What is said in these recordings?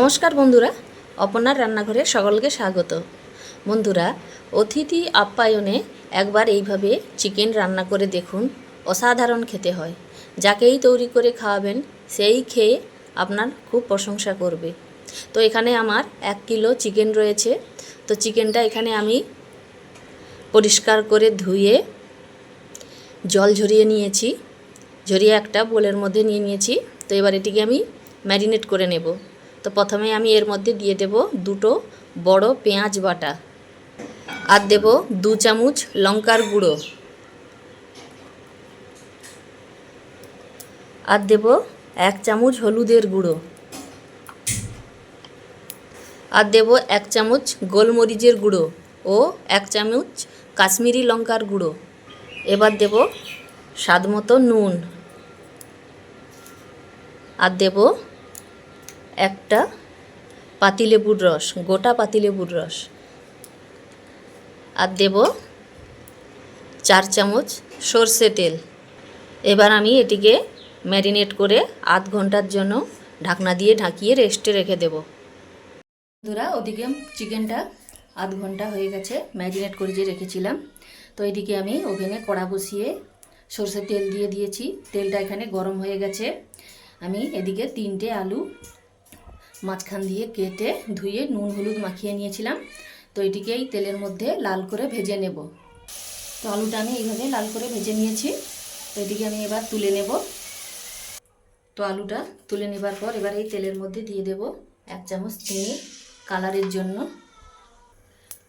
নমস্কার বন্ধুরা, অপর্ণার রান্নাঘরে সকলকে স্বাগত। বন্ধুরা, অতিথি আপ্যায়নে একবার এইভাবে চিকেন রান্না করে দেখুন, অসাধারণ খেতে হয়। যাকেই তৈরি করে খাওয়াবেন, সেই খেয়ে আপনার খুব প্রশংসা করবে। তো এখানে আমার এক কিলো চিকেন রয়েছে। তো চিকেনটা এখানে আমি পরিষ্কার করে ধুয়ে জল ঝরিয়ে নিয়েছি। ঝরিয়ে একটা বোলের মধ্যে নিয়ে নিয়েছি। তো এবার এটিকে আমি ম্যারিনেট করে নেব। তো প্রথমে আমি এর মধ্যে দিয়ে দেব দুটো বড় পেঁয়াজ বাটা আর দেব দু চামচ লঙ্কার গুঁড়ো। আর দেব এক চামচ হলুদের গুঁড়ো। আর দেব এক চামচ গোলমরিচের গুঁড়ো ও এক চামচ কাশ্মীরি লঙ্কার গুঁড়ো। এবার দেব স্বাদ নুন। আর দেব একটা পাতিলেবুর রস, গোটা পাতিলেবুর রস। আর দেব চার চামচ সর্ষে তেল। এবার আমি এটিকে ম্যারিনেট করে আধ ঘণ্টার জন্য ঢাকনা দিয়ে ঢাকিয়ে রেস্টে রেখে দেব। বন্ধুরা, ওদিকে চিকেনটা আধ ঘণ্টা হয়ে গেছে, ম্যারিনেট করে যে রেখেছিলাম। তো এদিকে আমি ওভেনে কড়া বসিয়ে সর্ষের তেল দিয়ে দিয়েছি। তেলটা এখানে গরম হয়ে গেছে। আমি এদিকে তিনটে আলু মাঝখান দিয়ে কেটে ধুয়ে নুন হলুদ মাখিয়ে নিয়েছিলাম। তো এটিকে এই তেলের মধ্যে লাল করে ভেজে নেব। তো আলুটা আমি এইভাবে লাল করে ভেজে নিয়েছি। তো এটিকে আমি এবার তুলে নেব। তো আলুটা তুলে নেবার পর এবার এই তেলের মধ্যে দিয়ে দেব এক চামচ চিনি কালারের জন্য।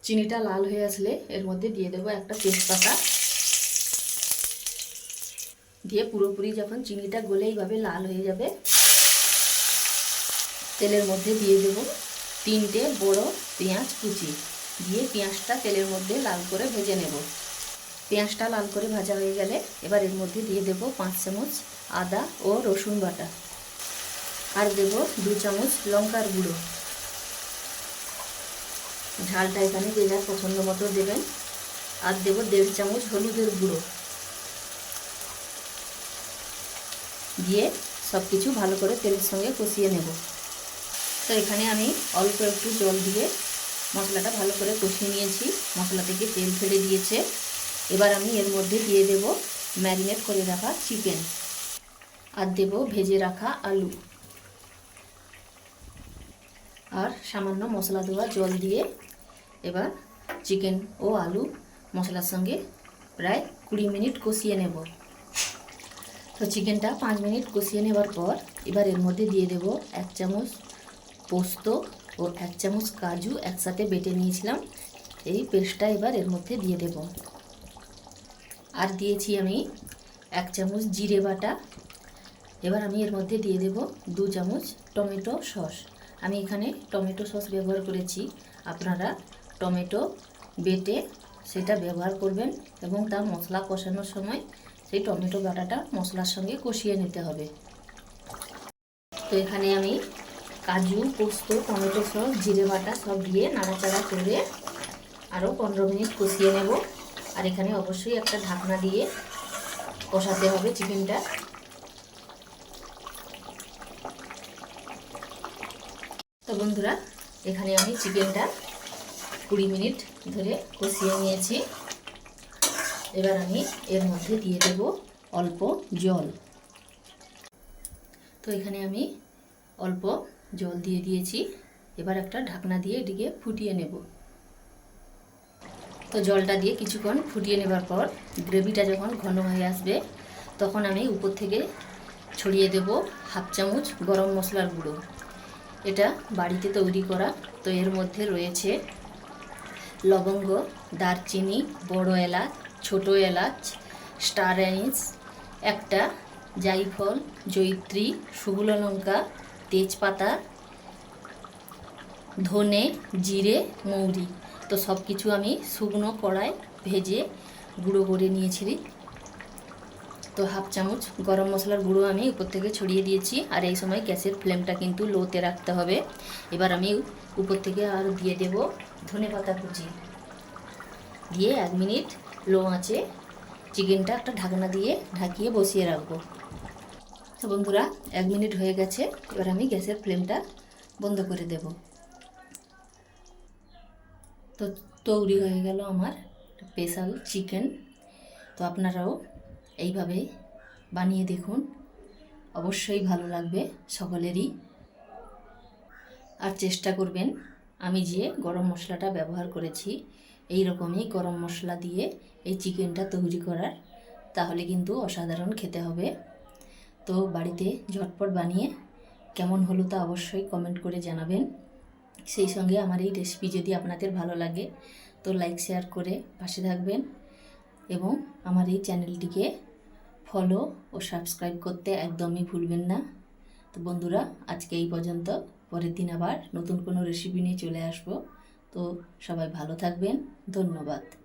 চিনিটা লাল হয়ে আসলে এর মধ্যে দিয়ে দেবো একটা তেজপাতা। দিয়ে পুরোপুরি যখন চিনিটা গলে এইভাবে লাল হয়ে যাবে তেলের মধ্যে দিয়ে দেব তিনটে বড় পেঁয়াজ কুচি। দিয়ে পেঁয়াজটা তেলের মধ্যে লাল করে ভেজে নেব। পেঁয়াজটা লাল করে ভাজা হয়ে গেলে এবার এর মধ্যে দিয়ে দেব পাঁচ চামচ আদা ও রসুন বাটা। আর দেব দু চামচ লঙ্কার গুঁড়ো। ঝালটা এখানে যে যার পছন্দ মতো দেবেন। আর দেব দেড় চামচ হলুদের গুঁড়ো। দিয়ে সব কিছু ভালো করে তেলের সঙ্গে কষিয়ে নেব। তো এখানে আমি অল্প একটু জল দিয়ে মশলাটা ভালো করে কষিয়ে নিয়েছি। মশলা থেকে তেল ফেলে দিয়েছে। এবার আমি এর মধ্যে দিয়ে দেব ম্যারিনেট করে রাখা চিকেন আর দেব ভেজে রাখা আলু। আর সামান্য মশলা দেওয়া জল দিয়ে এবার চিকেন ও আলু মশলার সঙ্গে প্রায় কুড়ি মিনিট কষিয়ে নেব। তো চিকেনটা পাঁচ মিনিট কষিয়ে নেবার পর এবার এর মধ্যে দিয়ে দেব এক চামচ পোস্ত ও এক চামচ কাজু একসাথে বেটে নিয়েছিলাম। এই পেস্টটা এবার এর মধ্যে দিয়ে দেব। আর দিয়েছি আমি এক চামচ জিরে বাটা। এবার আমি এর মধ্যে দিয়ে দেব দু চামচ টমেটো সস। আমি এখানে টমেটো সস ব্যবহার করেছি। আপনারা টমেটো বেটে সেটা ব্যবহার করবেন এবং তার মশলা কষানোর সময় সেই টমেটো বাটাটা মশলার সঙ্গে কষিয়ে নিতে হবে। তো এখানে আমি কাজু, পোস্ত, টমেটো সস, জিরে বাটা সব দিয়ে নাড়াচাড়া করে আরও পনেরো মিনিট কষিয়ে নেব। আর এখানে অবশ্যই একটা ঢাকনা দিয়ে কষাতে হবে চিকেনটা। তো বন্ধুরা, এখানে আমি চিকেনটা কুড়ি মিনিট ধরে কষিয়ে নিয়েছি। এবার আমি এর মধ্যে দিয়ে দেব অল্প জল। তো এখানে আমি অল্প জল দিয়ে দিয়েছি। এবার একটা ঢাকনা দিয়ে এটিকে ফুটিয়ে নেব। তো জলটা দিয়ে কিছুক্ষণ ফুটিয়ে নেবার পর গ্রেভিটা যখন ঘন হয়ে আসবে, তখন আমি উপর থেকে ছড়িয়ে দেব হাফ চামচ গরম মশলার গুঁড়ো। এটা বাড়িতে তৈরি করা, তো এর মধ্যে রয়েছে লবঙ্গ, দারচিনি, বড় এলাচ, ছোট এলাচ, স্টার অ্যানিস, একটা জাইফল জৈত্রী শুকনো লঙ্কা তেজপাতা, ধনে, জিরে, মৌরি। তো সব কিছু আমি শুকনো কড়ায় ভেজে গুঁড়ো করে নিয়েছি তো হাফ চামচ গরম মশলার গুঁড়ো আমি উপর থেকে ছড়িয়ে দিয়েছি। আর এই সময় গ্যাসের ফ্লেমটা কিন্তু লোতে রাখতে হবে। এবার আমি উপর থেকে আর দিয়ে দেব ধনে পাতা কুচি। দিয়ে এক মিনিট লো আঁচে চিকেনটা একটা ঢাকনা দিয়ে ঢাকিয়ে বসিয়ে রাখব। তো বন্ধুরা, এক মিনিট হয়ে গেছে, এবার আমি গ্যাসের ফ্লেমটা বন্ধ করে দেব। তো তৈরি হয়ে গেল আমার স্পেশাল চিকেন। তো আপনারাও এইভাবে বানিয়ে দেখুন, অবশ্যই ভালো লাগবে সকলেরই। আর চেষ্টা করবেন, আমি যে গরম মশলাটা ব্যবহার করেছি এই রকমই গরম মশলা দিয়ে এই চিকেনটা তৈরি করার, তাহলে কিন্তু অসাধারণ খেতে হবে। তো বাড়িতে ঝটপট বানিয়ে কেমন হলো তা অবশ্যই কমেন্ট করে জানাবেন। সেই সঙ্গে আমার এই রেসিপি যদি আপনাদের ভালো লাগে, তো লাইক শেয়ার করে পাশে থাকবেন এবং আমার এই চ্যানেলটিকে ফলো ও সাবস্ক্রাইব করতে একদমই ভুলবেন না। তো বন্ধুরা, আজকে এই পর্যন্ত। পরের দিন আবার নতুন কোনো রেসিপি নিয়ে চলে আসব। তো সবাই ভালো থাকবেন। ধন্যবাদ।